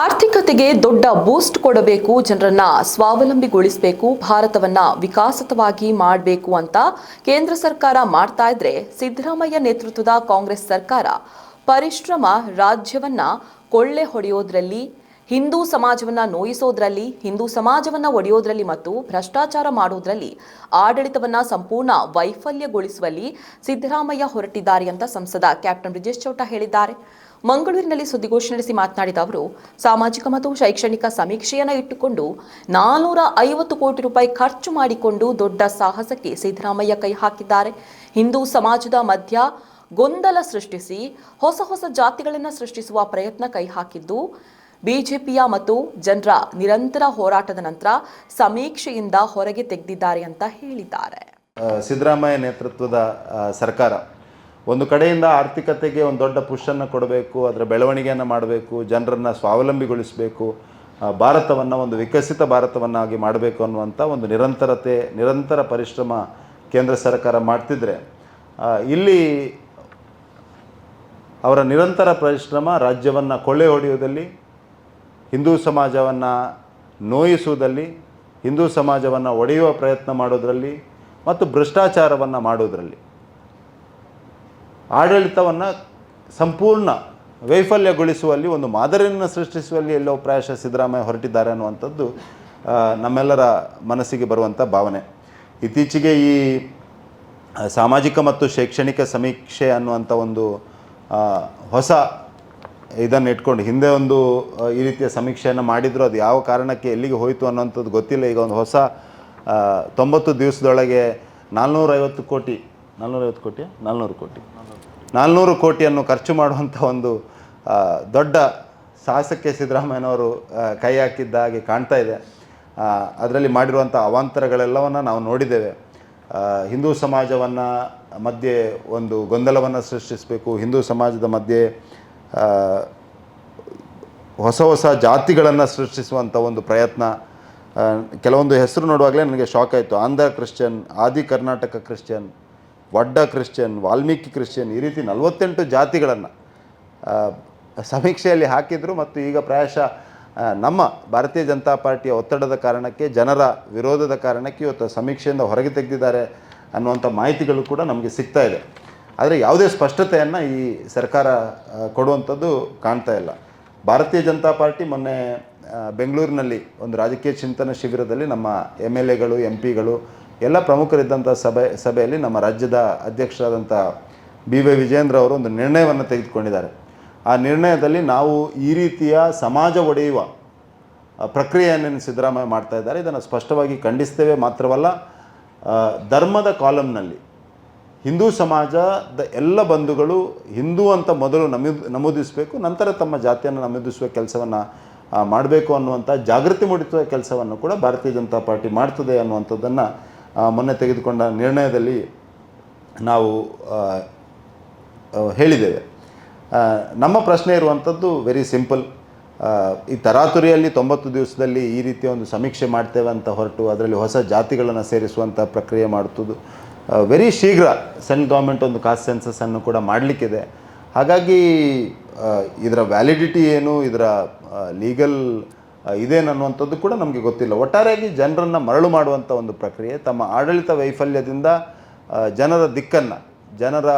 ಆರ್ಥಿಕತೆಗೆ ದೊಡ್ಡ ಬೂಸ್ಟ್ ಕೊಡಬೇಕು, ಜನರನ್ನ ಸ್ವಾವಲಂಬಿಗೊಳಿಸಬೇಕು, ಭಾರತವನ್ನ ವಿಕಾಸತವಾಗಿ ಮಾಡಬೇಕು ಅಂತ ಕೇಂದ್ರ ಸರ್ಕಾರ ಮಾಡ್ತಾ ಇದ್ರೆ ಸಿದ್ದರಾಮಯ್ಯ ನೇತೃತ್ವದ ಕಾಂಗ್ರೆಸ್ ಸರ್ಕಾರ ಪರಿಶ್ರಮ ರಾಜ್ಯವನ್ನ ಕೊಳ್ಳೆ ಹೊಡೆಯೋದ್ರಲ್ಲಿ, ಹಿಂದೂ ಸಮಾಜವನ್ನ ನೋಯಿಸೋದ್ರಲ್ಲಿ, ಹಿಂದೂ ಸಮಾಜವನ್ನ ಒಡೆಯೋದ್ರಲ್ಲಿ ಮತ್ತು ಭ್ರಷ್ಟಾಚಾರ ಮಾಡೋದ್ರಲ್ಲಿ ಆಡಳಿತವನ್ನ ಸಂಪೂರ್ಣ ವೈಫಲ್ಯಗೊಳಿಸುವಲ್ಲಿ ಸಿದ್ದರಾಮಯ್ಯ ಹೊರಟಿದ್ದಾರೆ ಅಂತ ಸಂಸದ ಕ್ಯಾಪ್ಟನ್ ಬ್ರಿಜೇಶ್ ಚೌಟ ಹೇಳಿದ್ದಾರೆ. ಮಂಗಳೂರಿನಲ್ಲಿ ಸುದ್ದಿಗೋಷ್ಠಿ ನಡೆಸಿ ಮಾತನಾಡಿದ ಅವರು, ಸಾಮಾಜಿಕ ಮತ್ತು ಶೈಕ್ಷಣಿಕ ಸಮೀಕ್ಷೆಯನ್ನ ಇಟ್ಟುಕೊಂಡು ನಾನೂರ ಐವತ್ತು ಕೋಟಿ ರೂಪಾಯಿ ಖರ್ಚು ಮಾಡಿಕೊಂಡು ದೊಡ್ಡ ಸಾಹಸಕ್ಕೆ ಸಿದ್ದರಾಮಯ್ಯ ಕೈ ಹಾಕಿದ್ದಾರೆ. ಹಿಂದೂ ಸಮಾಜದ ಮಧ್ಯ ಗೊಂದಲ ಸೃಷ್ಟಿಸಿ, ಹೊಸ ಹೊಸ ಜಾತಿಗಳನ್ನು ಸೃಷ್ಟಿಸುವ ಪ್ರಯತ್ನ ಕೈ ಹಾಕಿದ್ದು, ಬಿಜೆಪಿಯ ಮತ್ತು ಜನರ ನಿರಂತರ ಹೋರಾಟದ ನಂತರ ಸಮೀಕ್ಷೆಯಿಂದ ಹೊರಗೆ ತೆಗೆದಿದ್ದಾರೆ ಅಂತ ಹೇಳಿದ್ದಾರೆ. ಸಿದ್ದರಾಮಯ್ಯ ನೇತೃತ್ವದ ಸರ್ಕಾರ ಒಂದು ಕಡೆಯಿಂದ ಆರ್ಥಿಕತೆಗೆ ಒಂದು ದೊಡ್ಡ ಪುಷನ್ನು ಕೊಡಬೇಕು, ಅದರ ಬೆಳವಣಿಗೆಯನ್ನು ಮಾಡಬೇಕು, ಜನರನ್ನು ಸ್ವಾವಲಂಬಿಗೊಳಿಸಬೇಕು ಭಾರತವನ್ನು ಒಂದು ವಿಕಸಿತ ಭಾರತವನ್ನಾಗಿ ಮಾಡಬೇಕು ಅನ್ನುವಂಥ ಒಂದು ನಿರಂತರತೆ, ನಿರಂತರ ಪರಿಶ್ರಮ ಕೇಂದ್ರ ಸರ್ಕಾರ ಮಾಡ್ತಿದ್ರೆ ಇಲ್ಲಿ ಅವರ ನಿರಂತರ ಪರಿಶ್ರಮ ರಾಜ್ಯವನ್ನು ಕೊಳ್ಳೆ ಹೊಡೆಯುವುದಲ್ಲಿ, ಹಿಂದೂ ಸಮಾಜವನ್ನು ನೋಯಿಸುವುದಲ್ಲಿ, ಹಿಂದೂ ಸಮಾಜವನ್ನು ಒಡೆಯುವ ಪ್ರಯತ್ನ ಮಾಡೋದರಲ್ಲಿ ಮತ್ತು ಭ್ರಷ್ಟಾಚಾರವನ್ನು ಮಾಡೋದರಲ್ಲಿ ಆಡಳಿತವನ್ನು ಸಂಪೂರ್ಣ ವೈಫಲ್ಯಗೊಳಿಸುವಲ್ಲಿ, ಒಂದು ಮಾದರಿಯನ್ನು ಸೃಷ್ಟಿಸುವಲ್ಲಿ ಎಲ್ಲೋ ಪ್ರಾಯಶಃ ಸಿದ್ದರಾಮಯ್ಯ ಹೊರಟಿದ್ದಾರೆ ಅನ್ನುವಂಥದ್ದು ನಮ್ಮೆಲ್ಲರ ಮನಸ್ಸಿಗೆ ಬರುವಂಥ ಭಾವನೆ. ಇತ್ತೀಚೆಗೆ ಈ ಸಾಮಾಜಿಕ ಮತ್ತು ಶೈಕ್ಷಣಿಕ ಸಮೀಕ್ಷೆ ಅನ್ನುವಂಥ ಒಂದು ಹೊಸ ಇದನ್ನು ಇಟ್ಕೊಂಡು, ಹಿಂದೆ ಒಂದು ಈ ರೀತಿಯ ಸಮೀಕ್ಷೆಯನ್ನು ಮಾಡಿದ್ರು, ಅದು ಯಾವ ಕಾರಣಕ್ಕೆ ಎಲ್ಲಿಗೆ ಹೋಯಿತು ಅನ್ನೋಂಥದ್ದು ಗೊತ್ತಿಲ್ಲ. ಈಗ ಒಂದು ಹೊಸ ತೊಂಬತ್ತು ದಿವಸದೊಳಗೆ ನಾಲ್ನೂರೈವತ್ತು ಕೋಟಿ ನಾಲ್ನೂರೈವತ್ತು ಕೋಟಿ ನಾಲ್ನೂರು ಕೋಟಿ. ನಾಲ್ನೂರು ಕೋಟಿಯನ್ನು ಖರ್ಚು ಮಾಡುವಂಥ ಒಂದು ದೊಡ್ಡ ಸಾಹಸಕ್ಕೆ ಸಿದ್ದರಾಮಯ್ಯನವರು ಕೈ ಹಾಕಿದ್ದ ಹಾಗೆ ಕಾಣ್ತಾ ಇದೆ. ಅದರಲ್ಲಿ ಮಾಡಿರುವಂಥ ಅವಾಂತರಗಳೆಲ್ಲವನ್ನು ನಾವು ನೋಡಿದ್ದೇವೆ. ಹಿಂದೂ ಸಮಾಜವನ್ನು ಮಧ್ಯೆ ಒಂದು ಗೊಂದಲವನ್ನು ಸೃಷ್ಟಿಸಬೇಕು. ಹಿಂದೂ ಸಮಾಜದ ಮಧ್ಯೆ ಹೊಸ ಹೊಸ ಜಾತಿಗಳನ್ನು ಸೃಷ್ಟಿಸುವಂಥ ಒಂದು ಪ್ರಯತ್ನ. ಕೆಲವೊಂದು ಹೆಸರು ನೋಡುವಾಗಲೇ ನನಗೆ ಶಾಕ್ ಆಯಿತು. Andhra Christian, Adi Karnataka Christian Vadda Christian, Valmiki Christian ಈ ರೀತಿ ನಲವತ್ತೆಂಟು ಜಾತಿಗಳನ್ನು ಸಮೀಕ್ಷೆಯಲ್ಲಿ ಹಾಕಿದರು ಮತ್ತು ಈಗ ಪ್ರಾಯಶಃ ನಮ್ಮ ಭಾರತೀಯ ಜನತಾ ಪಾರ್ಟಿಯ ಒತ್ತಡದ ಕಾರಣಕ್ಕೆ, ಜನರ ವಿರೋಧದ ಕಾರಣಕ್ಕೆ ಇವತ್ತು ಸಮೀಕ್ಷೆಯಿಂದ ಹೊರಗೆ ತೆಗೆದಿದ್ದಾರೆ ಅನ್ನುವಂಥ ಮಾಹಿತಿಗಳು ಕೂಡ ನಮಗೆ ಸಿಗ್ತಾ ಇದೆ. ಆದರೆ ಯಾವುದೇ ಸ್ಪಷ್ಟತೆಯನ್ನು ಈ ಸರ್ಕಾರ ಕೊಡುವಂಥದ್ದು ಕಾಣ್ತಾ ಇಲ್ಲ. ಭಾರತೀಯ ಜನತಾ ಪಾರ್ಟಿ ಮೊನ್ನೆ ಬೆಂಗಳೂರಿನಲ್ಲಿ ಒಂದು ರಾಜಕೀಯ ಚಿಂತನ ಶಿಬಿರದಲ್ಲಿ ನಮ್ಮ ಎಂ ಎಲ್ ಎಗಳು, ಎಂ ಪಿಗಳು ಎಲ್ಲ ಪ್ರಮುಖರಿದ್ದಂಥ ಸಭೆ, ಸಭೆಯಲ್ಲಿ ನಮ್ಮ ರಾಜ್ಯದ ಅಧ್ಯಕ್ಷರಾದಂಥ ಬಿ ವೈ ವಿಜೇಂದ್ರ ಅವರು ಒಂದು ನಿರ್ಣಯವನ್ನು ತೆಗೆದುಕೊಂಡಿದ್ದಾರೆ. ಆ ನಿರ್ಣಯದಲ್ಲಿ ನಾವು ಈ ರೀತಿಯ ಸಮಾಜ ಒಡೆಯುವ ಪ್ರಕ್ರಿಯೆಯನ್ನು ಸಿದ್ದರಾಮಯ್ಯ ಮಾಡ್ತಾ ಇದ್ದಾರೆ, ಇದನ್ನು ಸ್ಪಷ್ಟವಾಗಿ ಖಂಡಿಸ್ತೇವೆ. ಮಾತ್ರವಲ್ಲ ಧರ್ಮದ ಕಾಲಮ್ನಲ್ಲಿ ಹಿಂದೂ ಸಮಾಜದ ಎಲ್ಲ ಬಂಧುಗಳು ಹಿಂದೂ ಅಂತ ಮೊದಲು ನಮೂದು, ನಮೂದಿಸಬೇಕು, ನಂತರ ತಮ್ಮ ಜಾತಿಯನ್ನು ನಮೂದಿಸುವ ಕೆಲಸವನ್ನು ಮಾಡಬೇಕು ಅನ್ನುವಂಥ ಜಾಗೃತಿ ಮೂಡಿಸುವ ಕೆಲಸವನ್ನು ಕೂಡ ಭಾರತೀಯ ಜನತಾ ಪಾರ್ಟಿ ಮಾಡ್ತದೆ ಅನ್ನುವಂಥದ್ದನ್ನು ಮೊನ್ನೆ ತೆಗೆದುಕೊಂಡ ನಿರ್ಣಯದಲ್ಲಿ ನಾವು ಹೇಳಿದ್ದೇವೆ. ನಮ್ಮ ಪ್ರಶ್ನೆ ಇರುವಂಥದ್ದು ವೆರಿ ಸಿಂಪಲ್ ಈ ತರಾತುರಿಯಲ್ಲಿ ತೊಂಬತ್ತು ದಿವಸದಲ್ಲಿ ಈ ರೀತಿಯ ಒಂದು ಸಮೀಕ್ಷೆ ಮಾಡ್ತೇವೆ ಅಂತ ಹೊರಟು ಅದರಲ್ಲಿ ಹೊಸ ಜಾತಿಗಳನ್ನು ಸೇರಿಸುವಂಥ ಪ್ರಕ್ರಿಯೆ ಮಾಡ್ತದ್ದು. ವೆರಿ ಶೀಘ್ರ ಸೆಂಟ್ರಲ್ ಗೌರ್ಮೆಂಟ್ ಒಂದು ಕಾಸ್ಟ್ ಸೆನ್ಸಸ್ಸನ್ನು ಕೂಡ ಮಾಡಲಿಕ್ಕಿದೆ. ಹಾಗಾಗಿ ಇದರ ವ್ಯಾಲಿಡಿಟಿ ಏನು, ಇದರ ಲೀಗಲ್ ಇದೇನನ್ನುವಂಥದ್ದು ಕೂಡ ನಮಗೆ ಗೊತ್ತಿಲ್ಲ. ಒಟ್ಟಾರೆಯಾಗಿ ಜನರನ್ನು ಮರಳು ಮಾಡುವಂಥ ಒಂದು ಪ್ರಕ್ರಿಯೆ ತಮ್ಮ ಆಡಳಿತ ವೈಫಲ್ಯದಿಂದ ಜನರ ದಿಕ್ಕನ್ನು ಜನರ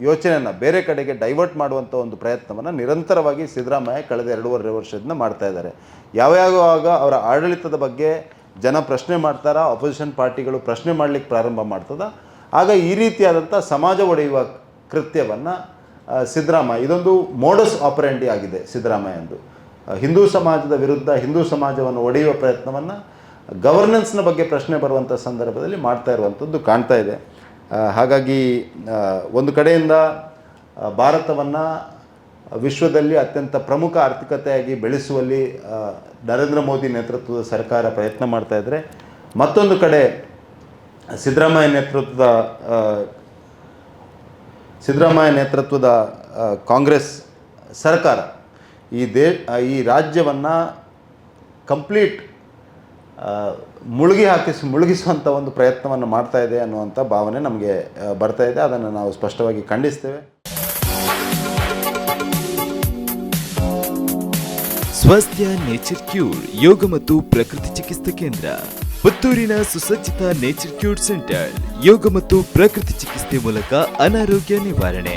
ಯೋಚನೆಯನ್ನು ಬೇರೆ ಕಡೆಗೆ ಡೈವರ್ಟ್ ಮಾಡುವಂಥ ಒಂದು ಪ್ರಯತ್ನವನ್ನು ನಿರಂತರವಾಗಿ ಸಿದ್ದರಾಮಯ್ಯ ಕಳೆದ ಎರಡೂವರೆ ವರ್ಷದಿಂದ ಮಾಡ್ತಾ ಇದ್ದಾರೆ. ಯಾವ್ಯಾವಾಗ ಅವರ ಆಡಳಿತದ ಬಗ್ಗೆ ಜನ ಪ್ರಶ್ನೆ ಮಾಡ್ತಾರ ಅಪೋಸಿಷನ್ ಪಾರ್ಟಿಗಳು ಪ್ರಶ್ನೆ ಮಾಡಲಿಕ್ಕೆ ಪ್ರಾರಂಭ ಮಾಡ್ತದ. ಆಗ ಈ ರೀತಿಯಾದಂಥ ಸಮಾಜ ಒಡೆಯುವ ಕೃತ್ಯವನ್ನು ಸಿದ್ದರಾಮಯ್ಯ ಇದೊಂದು ಮೋಡಸ್ ಆಪರೇಂಡಿ ಆಗಿದೆ ಸಿದ್ದರಾಮಯ್ಯಂದು. ಆ, ಹಿಂದೂ ಸಮಾಜದ ವಿರುದ್ಧ ಹಿಂದೂ ಸಮಾಜವನ್ನು ಒಡೆಯುವ ಪ್ರಯತ್ನವನ್ನು ಗವರ್ನೆನ್ಸ್ನ ಬಗ್ಗೆ ಪ್ರಶ್ನೆ ಬರುವಂಥ ಸಂದರ್ಭದಲ್ಲಿ ಮಾಡ್ತಾ ಇರುವಂಥದ್ದು ಕಾಣ್ತಾ ಇದೆ. ಹಾಗಾಗಿ ಒಂದು ಕಡೆಯಿಂದ ಭಾರತವನ್ನು ವಿಶ್ವದಲ್ಲಿ ಅತ್ಯಂತ ಪ್ರಮುಖ ಆರ್ಥಿಕತೆಯಾಗಿ ಬೆಳೆಸುವಲ್ಲಿ ನರೇಂದ್ರ ಮೋದಿ ನೇತೃತ್ವದ ಸರ್ಕಾರ ಪ್ರಯತ್ನ ಮಾಡ್ತಾ ಇದ್ದರೆ ಮತ್ತೊಂದು ಕಡೆ, ಸಿದ್ದರಾಮಯ್ಯ ನೇತೃತ್ವದ ಸಿದ್ದರಾಮಯ್ಯ ನೇತೃತ್ವದ ಕಾಂಗ್ರೆಸ್ ಸರ್ಕಾರ ಈ ದೇ, ಈ ರಾಜ್ಯವನ್ನು ಕಂಪ್ಲೀಟ್ ಮುಳುಗಿ ಹಾಕಿಸಿ ಮುಳುಗಿಸುವಂಥ ಒಂದು ಪ್ರಯತ್ನವನ್ನು ಮಾಡ್ತಾ ಇದೆ ಅನ್ನುವಂಥ ಭಾವನೆ ನಮಗೆ ಬರ್ತಾ ಇದೆ. ಅದನ್ನು ನಾವು ಸ್ಪಷ್ಟವಾಗಿ ಖಂಡಿಸ್ತೇವೆ. ಸ್ವಾಸ್ಥ್ಯ, ನೇಚರ್ ಕ್ಯೂರ್, ಯೋಗ ಮತ್ತು ಪ್ರಕೃತಿ ಚಿಕಿತ್ಸಾ ಕೇಂದ್ರ, ಪುತ್ತೂರಿನ ಸುಸಜ್ಜಿತ ನೇಚರ್ ಕ್ಯೂರ್ ಸೆಂಟರ್, ಯೋಗ ಮತ್ತು ಪ್ರಕೃತಿ ಚಿಕಿತ್ಸೆ ಮೂಲಕ ಅನಾರೋಗ್ಯ ನಿವಾರಣೆ.